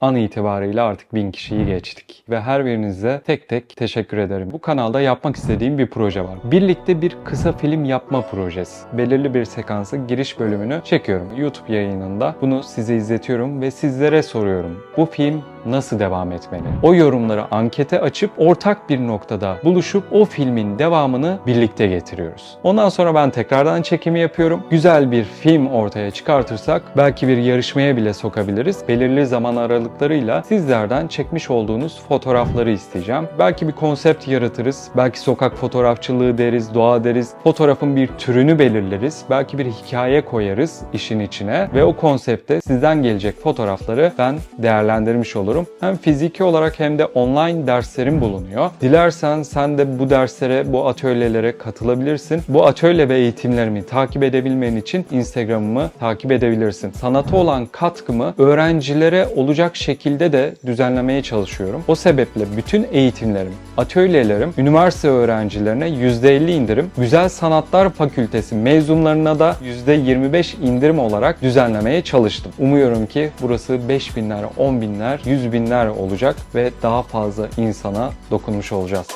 an itibariyle artık 1000 kişiyi geçtik. Ve her birinize tek tek teşekkür ederim. Bu kanalda yapmak istediğim bir proje var. Birlikte bir kısa film yapma projesi. Belirli bir sekansı giriş bölümünü çekiyorum. YouTube yayınında bunu size izletiyorum ve sizlere soruyorum. Bu film nasıl devam etmeli? O yorumları ankete açıp ortak bir noktada buluşup o filmin devamını birlikte getiriyoruz. Ondan sonra ben tekrardan çekimi yapıyorum. Güzel bir film ortaya çıkartırsak belki bir yarışmaya bile sokabiliriz. Belirli zaman aralıklarıyla sizlerden çekmiş olduğunuz fotoğrafları isteyeceğim. Belki bir konsept yaratırız. Belki sokak fotoğrafçılığı deriz, doğa deriz. Fotoğrafın bir türünü belirleriz. Belki bir hikaye koyarız işin içine ve o konsepte sizden gelecek fotoğrafları ben değerlendirmiş olurum. Hem fiziki olarak hem de online derslerim bulunuyor. Dilersen sen de bu derslere, bu atölyelere katılabilirsin. Bu atölye ve eğitimlerimi takip edebilmen için Instagram'ımı takip edebilirsin. Sanata olan katkımı öğrencilere olacak şekilde de düzenlemeye çalışıyorum. O sebeple bütün eğitimlerim, atölyelerim üniversite öğrencilerine %50 indirim, Güzel Sanatlar Fakültesi mezunlarına da %25 indirim olarak düzenlemeye çalıştım. Umuyorum ki burası 5 binler, 10 binler, 100 binler olacak ve daha fazla insana dokunmuş olacağız.